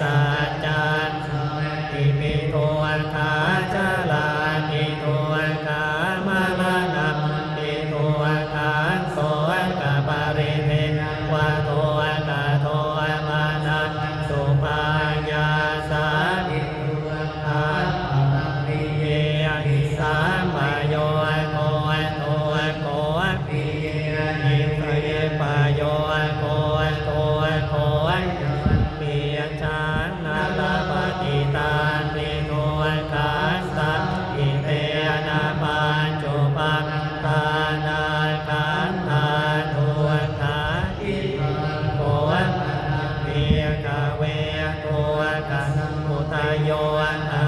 สา กเวโกตัสมุทโยอ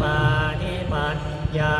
ปานิปัญญา